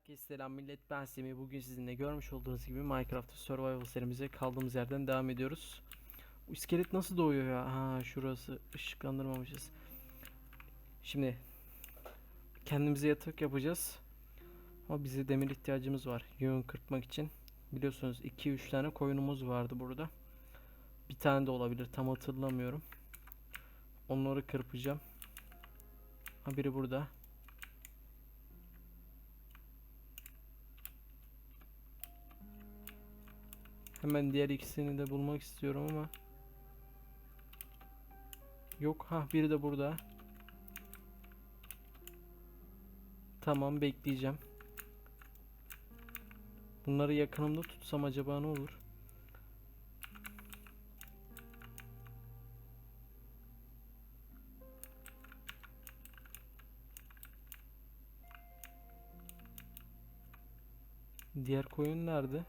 Herkese selam millet ben Semih bugün sizinle görmüş olduğunuz gibi Minecraft Survival serimize kaldığımız yerden devam ediyoruz. Bu iskelet nasıl doğuyor ya? Ha şurası ışıklandırmamışız. Şimdi kendimize yatak yapacağız. Ama bize demir ihtiyacımız var. Yün kırpmak için. Biliyorsunuz 2-3 tane koyunumuz vardı burada. Bir tane de olabilir tam hatırlamıyorum. Onları kırpacağım. Ha biri burada. Hemen diğer ikisini de bulmak istiyorum ama Yok ha biri de burada. Tamam bekleyeceğim. Bunları yakınımda tutsam acaba ne olur? Diğer koyun nerede?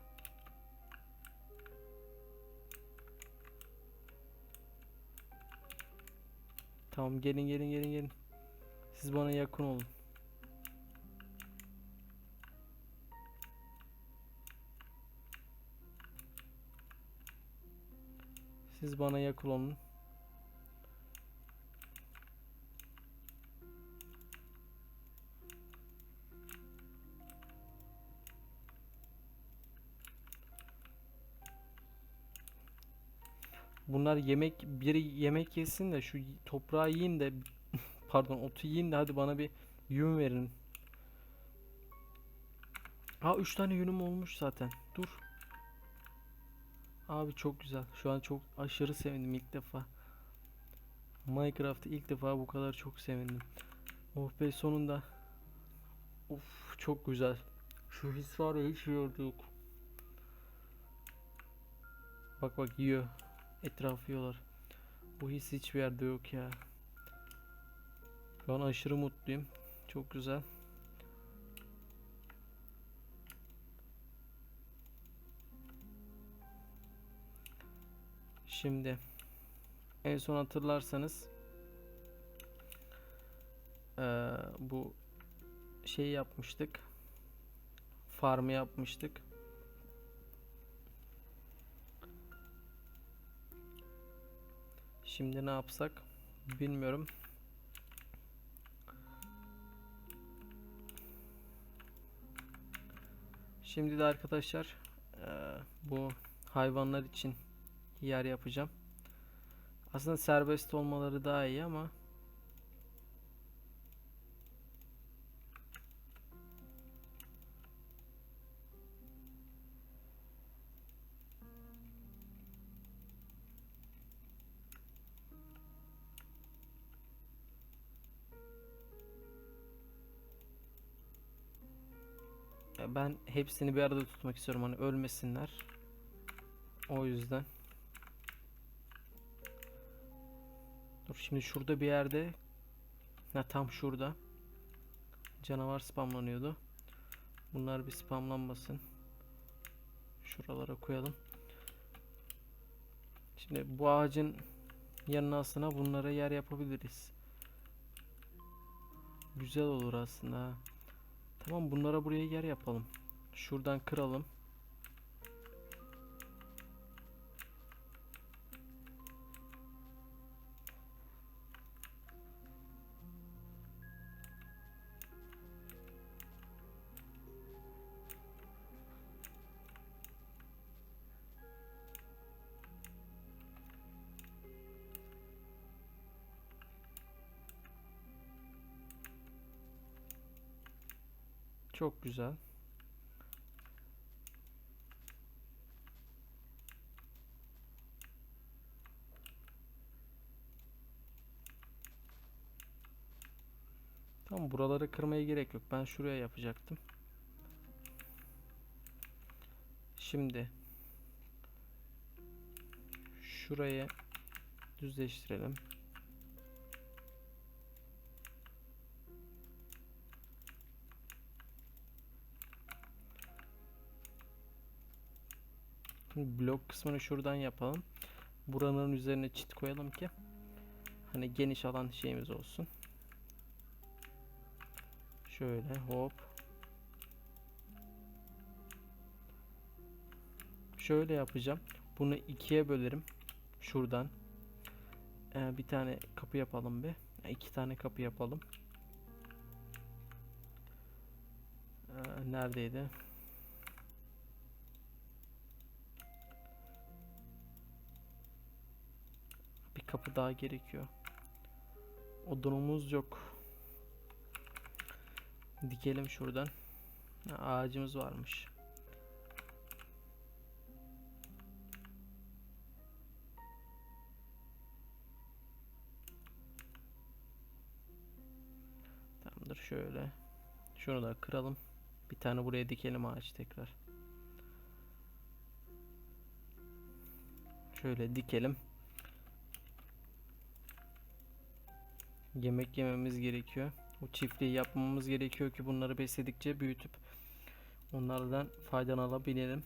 Tamam gelin gelin gelin gelin. Siz bana yakın olun. Siz bana yakın olun. Bunlar yemek biri yemek yesin de şu toprağı yiyin de pardon otu yiyin de hadi bana bir yün verin. Ha 3 tane yünüm olmuş zaten. Dur. Abi çok güzel. Şu an çok aşırı sevindim ilk defa. Minecraft'ta ilk defa bu kadar çok sevindim. Oh be sonunda. Of çok güzel. Şu his var ya hiç yok. Bak bak yiyor. Etrafı yiyorlar. Bu his hiçbir yerde yok ya. Şu an aşırı mutluyum. Çok güzel. Şimdi en son hatırlarsanız eee, bu şey yapmıştık. Farmı yapmıştık. Şimdi ne yapsak bilmiyorum. Şimdi de arkadaşlar eee, bu hayvanlar için yer yapacağım. Aslında serbest olmaları daha iyi ama hepsini bir arada tutmak istiyorum hani ölmesinler. O yüzden. Dur şimdi şurada bir yerde ha tam şurada canavar spamlanıyordu. Bunlar bir spamlanmasın. Şuralara koyalım. Şimdi bu ağacın yanına aslında bunlara yer yapabiliriz. Güzel olur aslında. Tamam bunlara buraya yer yapalım. Şuradan kıralım. Çok güzel. Tamam buraları kırmaya gerek yok. Ben şuraya yapacaktım. Şimdi şurayı düzleştirelim. Blok kısmını şuradan yapalım. Buranın üzerine çit koyalım ki hani geniş alan şeyimiz olsun. Şöyle hop. Şöyle yapacağım. Bunu ikiye bölerim. Şuradan. Ee, bir tane kapı yapalım bir. İki tane kapı yapalım. Ee, neredeydi? Bir kapı daha gerekiyor. Odunumuz yok. Dikelim şuradan. Ha, ağacımız varmış. Tamamdır şöyle. Şunu da kıralım. Bir tane buraya dikelim ağaç tekrar. Şöyle dikelim. Yemek yememiz gerekiyor. Bu çiftliği yapmamız gerekiyor ki bunları besledikçe büyütüp onlardan faydalanabilelim.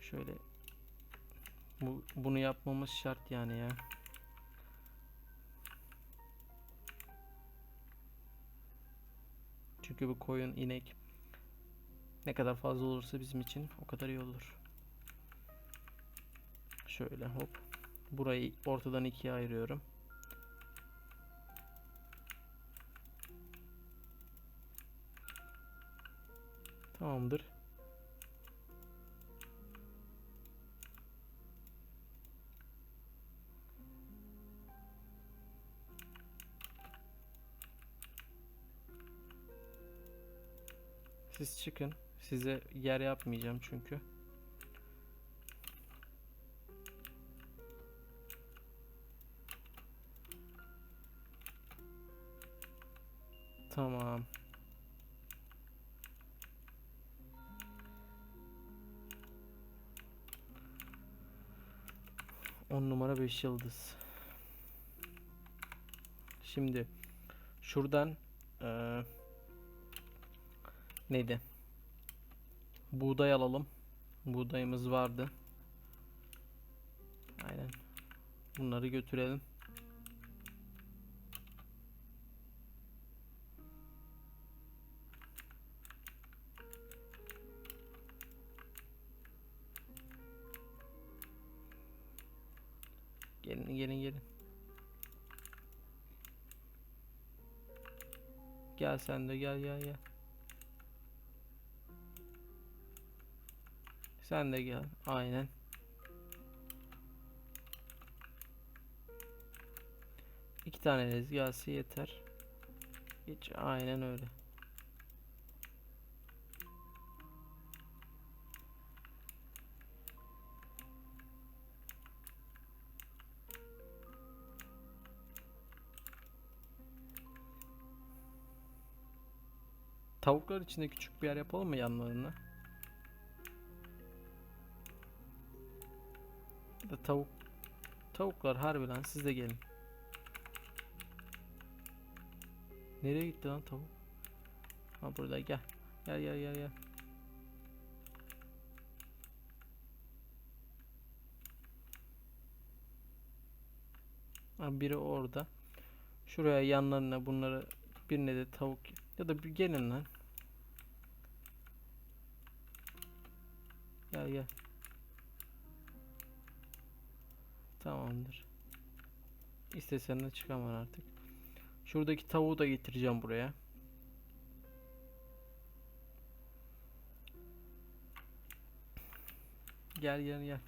Şöyle bu, bunu yapmamız şart yani ya. Çünkü bu koyun, inek ne kadar fazla olursa bizim için o kadar iyi olur. Şöyle hop. Burayı ortadan ikiye ayırıyorum. Tamamdır. Siz çıkın. Size yer yapmayacağım çünkü. Tamam. On numara 5 yıldız. Şimdi şuradan eee neydi? Buğday alalım. Buğdayımız vardı. Aynen. Bunları götürelim. Gelin gelin gelin. Gel sen de gel gel gel. Sen de gel. Aynen. İki tane rez yeter. Hiç aynen öyle. Tavuklar için de küçük bir yer yapalım mı yanlarına? Ya tavuk tavuklar harbi lan siz de gelin. Nereye gitti lan tavuk? Ha burada gel. Gel gel gel gel. Ha, biri orada. Şuraya yanlarına bunları birine de tavuk ya da bir gelin lan. Gel gel. Tamamdır. İstesen de çıkamam artık. Şuradaki tavuğu da getireceğim buraya. Gel gel gel.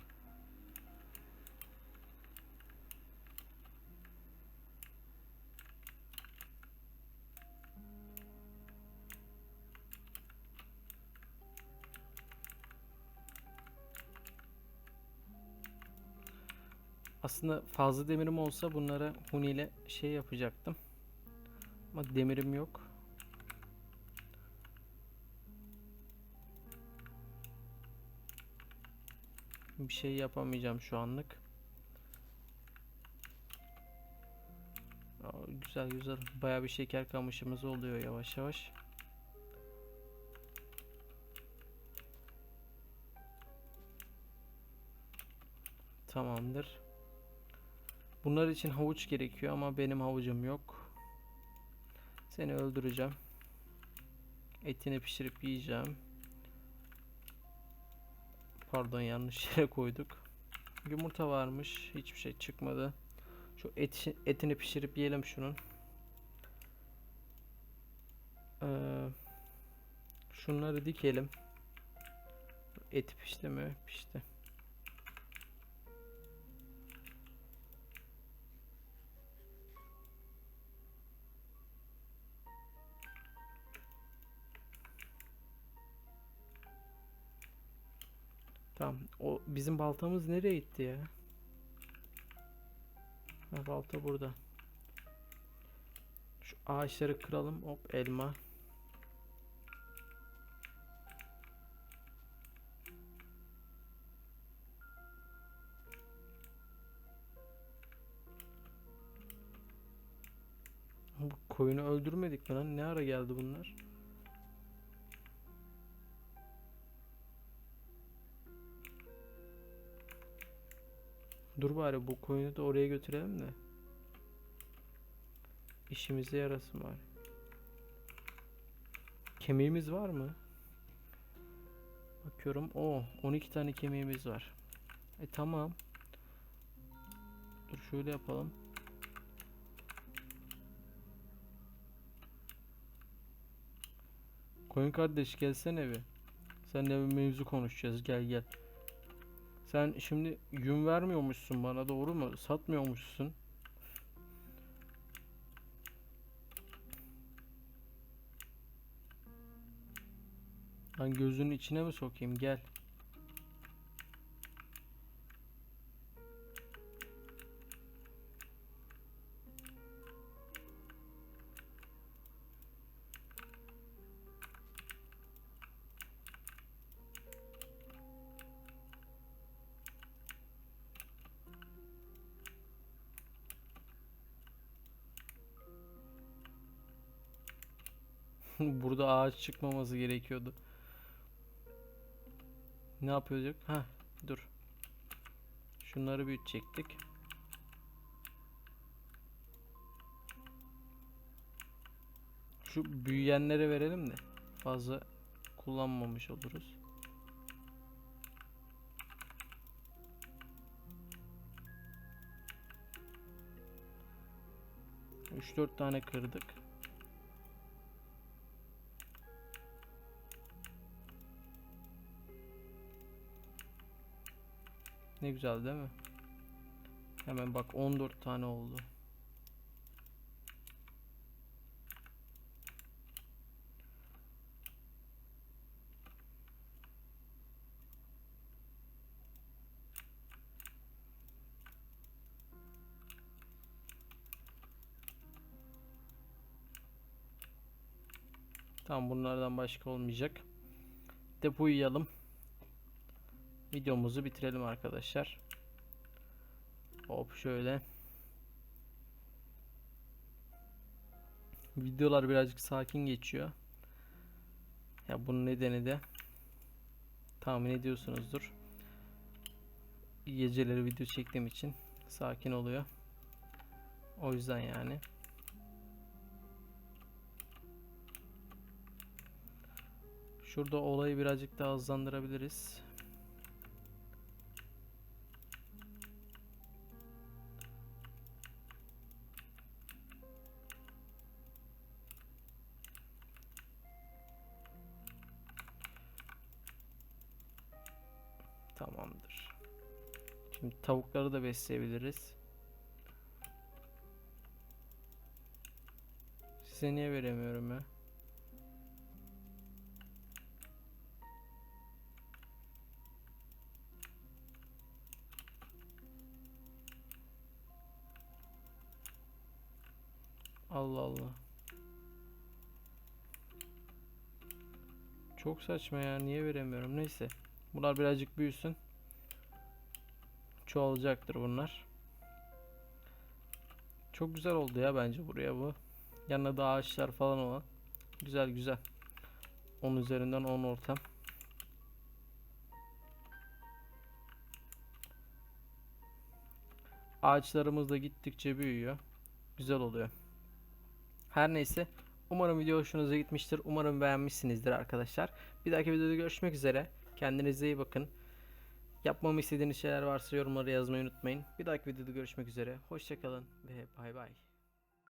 Aslında fazla demirim olsa bunlara huni ile şey yapacaktım. Ama demirim yok. Bir şey yapamayacağım şu anlık. Aa, güzel güzel. Baya bir şeker kamışımız oluyor yavaş yavaş. Tamamdır. Bunlar için havuç gerekiyor ama benim havucum yok. Seni öldüreceğim. Etini pişirip yiyeceğim. pardon yanlış yere koyduk. Yumurta varmış. Hiçbir şey çıkmadı. Şu eti, etini pişirip yiyelim şunun. Ee, şunları dikelim. Eti pişti mi? Pişti. Tamam. O bizim baltamız nereye gitti ya? Ha, balta burada. Şu ağaçları kıralım. Hop elma. Bu koyunu öldürmedik mi lan? Ne ara geldi bunlar? Dur bari bu koyunu da oraya götürelim de. İşimize yarasın bari. Kemiğimiz var mı? Bakıyorum. O 12 tane kemiğimiz var. E tamam. Dur şöyle yapalım. Koyun kardeş gelsene bir. Seninle bir mevzu konuşacağız. Gel gel. Sen şimdi yün vermiyormuşsun bana doğru mu? Satmıyormuşsun. Ben gözünün içine mi sokayım? Gel. Burada ağaç çıkmaması gerekiyordu. Ne yapıyorduk? Ha, dur. Şunları büyütecektik. Şu büyüyenlere verelim de fazla kullanmamış oluruz. Üç dört tane kırdık. Ne güzel değil mi? Hemen bak 14 tane oldu. Tamam bunlardan başka olmayacak. Depoyalım. Videomuzu bitirelim arkadaşlar. Hop şöyle. Videolar birazcık sakin geçiyor. Ya bunun nedeni de tahmin ediyorsunuzdur. Geceleri video çektiğim için sakin oluyor. O yüzden yani. Şurada olayı birazcık daha hızlandırabiliriz. Tavukları da besleyebiliriz. Size niye veremiyorum ya? Allah Allah. Çok saçma ya. Niye veremiyorum? Neyse. Bunlar birazcık büyüsün. Çoğalacaktır bunlar. Çok güzel oldu ya bence buraya bu. Yanına da ağaçlar falan olan. Güzel güzel. 10 üzerinden 10 ortam. Ağaçlarımız da gittikçe büyüyor. Güzel oluyor. Her neyse. Umarım video hoşunuza gitmiştir. Umarım beğenmişsinizdir arkadaşlar. Bir dahaki videoda görüşmek üzere. Kendinize iyi bakın. Yapmamı istediğiniz şeyler varsa yorumlara yazmayı unutmayın. Bir dahaki videoda görüşmek üzere. Hoşçakalın ve bay bay.